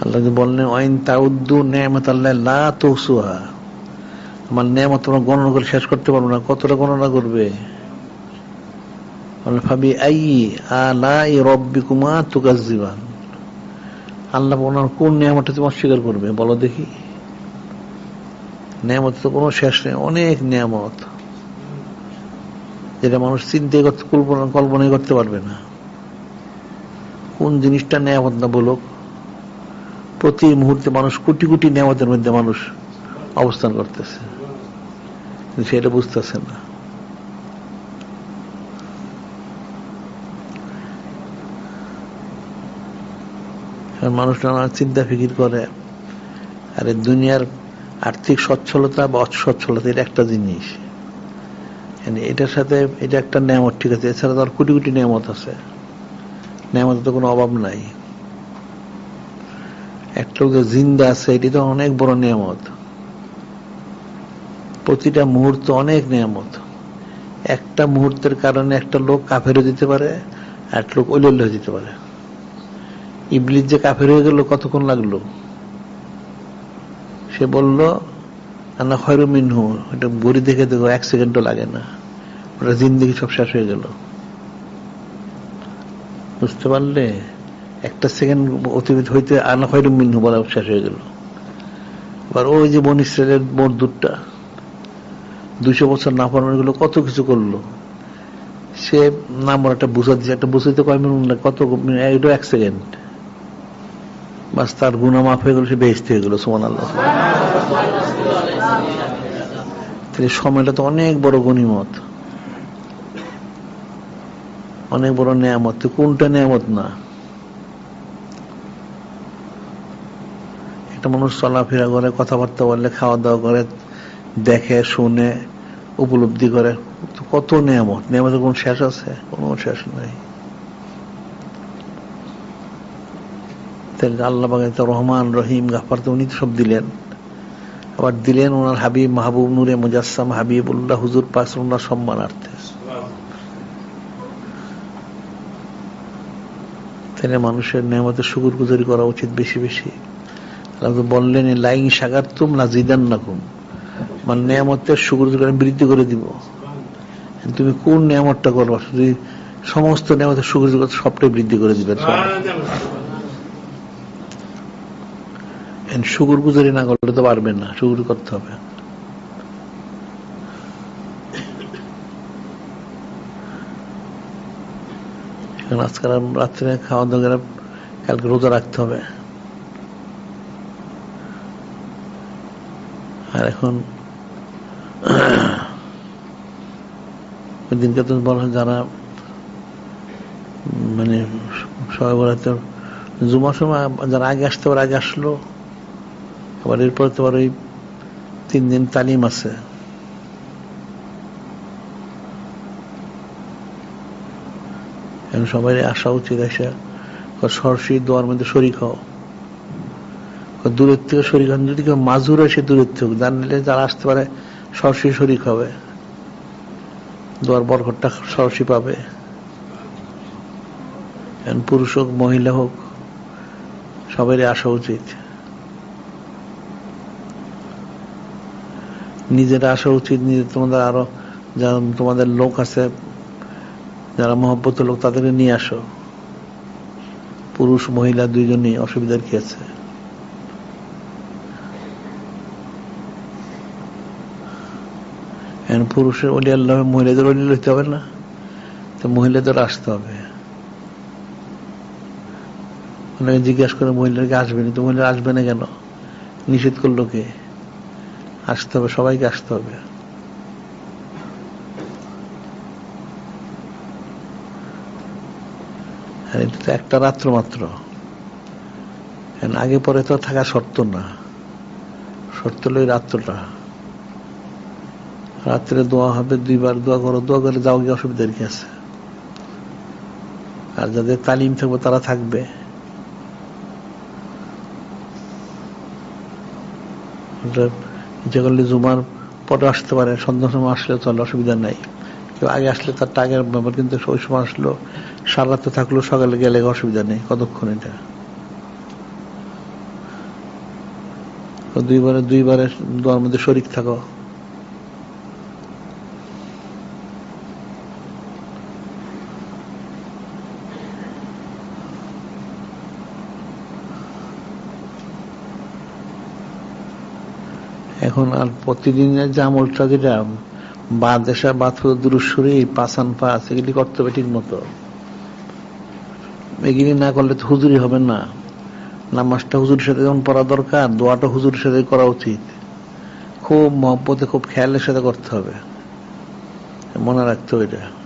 আল্লাহ বললেন ওয়াইন তাউদ্দু নেমত আল্লাহ লা তৌসুহা আমার নেমত তোমরা গণনা করে শেষ করতে পারব না। কতটা গণনা করবে? বলে, ফাবি আই আলাই রব্বিকুমা তুকাজ্জিবান। আল্লাহ ওনার কোন নিয়ামতটা তুমি অস্বীকার করবে? বলো দেখি। নিয়ামত তো কোনো শেষ নেই অনেক নিয়ামত। যেটা মানুষ চিন্তাই করতে কল্পনা কল্পনাই করতে পারবে না। কোন জিনিসটা নিয়ামত না বলুক। প্রতি মুহূর্তে মানুষ কোটি কোটি নিয়ামতের মধ্যে মানুষ অবস্থান করতেছে। কিন্তু সেটা বুঝতেছে না। মানুষ নানা চিন্তা ফিকির করে। আর দুনিয়ার আর্থিক সচ্ছলতা বা অসচ্ছলতা এটা একটা জিনিস। এটার সাথে এটা একটা নিয়ামত ঠিক আছে। এছাড়া তো আর কোটি কোটি নিয়ামত আছে। নিয়ামতের তো কোনো অভাব নাই। একটা লোক জিন্দা আছে, এটি তো অনেক বড় নিয়ামত। প্রতিটা মুহূর্ত অনেক নিয়ামত। একটা মুহূর্তের কারণে একটা লোক কাফেরও দিতে পারে, আর একটা লোক অলিল হয়ে যেতে পারে। ইবলিস যে কাফের হয়ে গেল, কতক্ষণ লাগল? সে বলল, আনা খয়রু মিনহু। এটা বড়ি দেখে দেখো, এক সেকেন্ডও লাগে না। ওটা জিন্দগি সব শেষ হয়ে গেল। বুঝতে পারলে? একটা সেকেন্ড অতিরিক্ত হইতে আনা খয়রু মিনহু বলা শেষ হয়ে গেল। এবার ওই যে বন ইসরায়েলের মরদুরটা দুইশো বছর না পড়ানো গুলো, কত কিছু করল? সে নাম্বার একটা বুঝা দিচ্ছে একটা বুঝাইতে কয় মিনিট লাগে কত? এটা এক সেকেন্ড। বাস তার গুণা মাফ হয়ে গেল, সে বেহেস্ত হয়ে গেল সোমান আল্লাহ তাহলে সময়টা তো অনেক বড় গণিমত। অনেক বড় নেয়ামত। কোনটা নেয়ামত না? একটা মানুষ চলাফেরা করে, কথাবার্তা বলে খাওয়া দাওয়া করে, দেখে, শুনে, উপলব্ধি করে। কত নিয়ামত। নিয়ামতের কোন শেষ আছে? কোনো শেষ নাই। আল্লাহ পাকে তো রহমান, রহিম গাফার তো উনি সব দিলেন। আবার দিলেন ওনার হাবিব মাহবুব নূরে মুজাসসাম হাবিবুল্লাহ, হুজুর পাস ওনার সম্মানার্থে। মানুষের নিয়ামতের শুকুর গুজারি করা উচিত বেশি বেশি। বললেন লাইন সাগার তুম না জিদান নাকুম মানে নিয়ামতের শুকুর বৃদ্ধি করে দিব। তুমি কোন নিয়ামতটা করব? যদি সমস্ত নিয়ামতের শুকুর সবটাই বৃদ্ধি করে দিবেন শুকুর গুজারি না করলে তো পারবেন না, শুকুর করতে হবে। আজকাল রাত্রে খাওয়া দাওয়া কালকে রোজা রাখতে হবে। আর এখন দিনকে তো বলা যারা মানে সবাই বলাতে জুমার সময় যারা আগে আসতে পারে আগে আসলো। আবার এরপরে তো ওই তিন দিন তালিম আছে। সবাই আসা উচিত, এসে সরসী দোয়ার মধ্যে শরিক হও। দূরের থেকে হন যদি কেউ মাজুর আসে দূরের থেকে জানলে যারা আসতে পারে সরসী শরিক হবে দোয়ার বরকতটা সরসী পাবে। পুরুষ হোক, মহিলা হোক, সবারই আসা উচিত। নিজেরা আসা উচিত, নিজে তোমাদের আরও যারা তোমাদের লোক আছে, যারা মহব্বত লোক, তাদেরকে নিয়ে আসো। পুরুষ, মহিলা দুইজনই অসুবিধার কি আছে? পুরুষের অলি আল্লাহ মহিলাদের অলি হইতে হবে না। তো মহিলাদের আসতে হবে। অনেকে জিজ্ঞাসা করে মহিলাকে আসবে না? তো মহিলা আসবে না কেন? নিষেধ করল কে? আসতে হবে, সবাইকে আসতে হবে। আর এটা তো একটা রাত্র মাত্র। আগে পরে তো থাকা শর্ত না। শর্ত হলো রাত্রটা। রাত্রে দোয়া হবে, দুইবার দোয়া করো, দোয়া করে যাও গিয়ে অসুবিধার কি আছে? আর যাদের তালিম থাকবে তারা থাকবে। ইচ্ছে করলে জুমার পরে আসতে পারে সন্ধ্যার সময় আসলে চলে, অসুবিধা নাই। কেউ আগে আসলে তার টাকার ব্যাপার, কিন্তু ওই সময় আসলো, সারা রাতে থাকল, সকালে গেলে অসুবিধা নেই, কতক্ষণ এটা? দুইবারে দুইবারে দোয়ার মধ্যে শরিক থাকো। এখন আর প্রতিদিনের যে আমলটা যেটা বাদ দেশা বাদ দুরুশ্বরী পাসান পাস এগুলি করতে হবে ঠিক মতো। এগুলি না করলে তো হুজুরি হবে না। নামাজটা হুজুরের সাথে যেমন পড়া দরকার, দোয়াটা হুজুরের সাথে করা উচিত। খুব মহব্বতে, খুব খেয়ালের সাথে করতে হবে। মনে রাখতে হবে এটা।